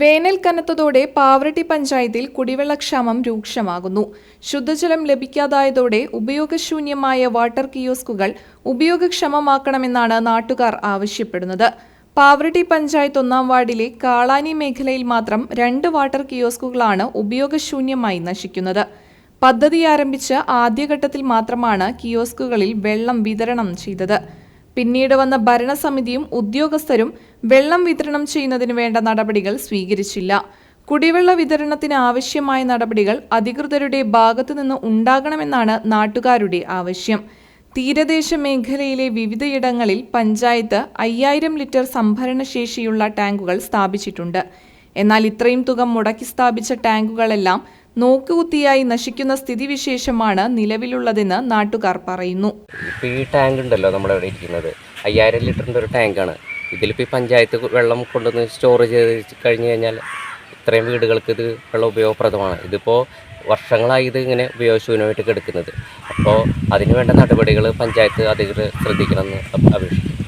വേനൽ കനത്തതോടെ പാവറട്ടി പഞ്ചായത്തിൽ കുടിവെള്ളക്ഷാമം രൂക്ഷമാകുന്നു. ശുദ്ധജലം ലഭിക്കാതായതോടെ ഉപയോഗശൂന്യമായ വാട്ടർ കിയോസ്കുകൾ ഉപയോഗക്ഷമമാക്കണമെന്നാണ് നാട്ടുകാർ ആവശ്യപ്പെടുന്നത്. പാവറട്ടി പഞ്ചായത്ത് ഒന്നാം വാർഡിലെ കാളാനി മേഖലയിൽ മാത്രം രണ്ട് വാട്ടർ കിയോസ്കുകളാണ് ഉപയോഗശൂന്യമായി നശിക്കുന്നത്. പദ്ധതി ആരംഭിച്ച് ആദ്യഘട്ടത്തിൽ മാത്രമാണ് കിയോസ്കുകളിൽ വെള്ളം വിതരണം ചെയ്തത്. പിന്നീട് വന്ന ഭരണസമിതിയും ഉദ്യോഗസ്ഥരും വെള്ളം വിതരണം ചെയ്യുന്നതിന് വേണ്ട നടപടികൾ സ്വീകരിച്ചില്ല. കുടിവെള്ള വിതരണത്തിന് ആവശ്യമായ നടപടികൾ അധികൃതരുടെ ഭാഗത്തുനിന്ന് ഉണ്ടാകണമെന്നാണ് നാട്ടുകാരുടെ ആവശ്യം. തീരദേശ മേഖലയിലെ വിവിധയിടങ്ങളിൽ പഞ്ചായത്ത് അയ്യായിരം ലിറ്റർ സംഭരണ ശേഷിയുള്ള ടാങ്കുകൾ സ്ഥാപിച്ചിട്ടുണ്ട്. എന്നാൽ ഇത്രയും തുക മുടക്കി സ്ഥാപിച്ച ടാങ്കുകളെല്ലാം നോക്കുകുത്തിയായി നശിക്കുന്ന സ്ഥിതിവിശേഷമാണ് നിലവിലുള്ളതെന്ന് നാട്ടുകാർ പറയുന്നു. ഈ ടാങ്ക് ഉണ്ടല്ലോ നമ്മുടെ ഇവിടെ ഇരിക്കുന്നത്. അയ്യായിരം ലിറ്ററിന്റെ ഒരു ടാങ്കാണ്. ഇതിലിപ്പോൾ ഈ പഞ്ചായത്ത് വെള്ളം കൊണ്ടുവന്ന് സ്റ്റോർ ചെയ്ത് കഴിഞ്ഞു കഴിഞ്ഞാൽ ഇത്രയും വീടുകൾക്ക് ഇത് വെള്ളം ഉപയോഗപ്രദമാണ്. ഇതിപ്പോൾ വർഷങ്ങളായി ഇത് ഇങ്ങനെ ഉപയോഗശൂന്യമായിട്ട് കിടക്കുന്നത്. അപ്പോൾ അതിനുവേണ്ട നടപടികൾ പഞ്ചായത്ത് അധികൃതർ ശ്രദ്ധിക്കണമെന്ന് അപ്- അപേക്ഷിക്കുന്നു.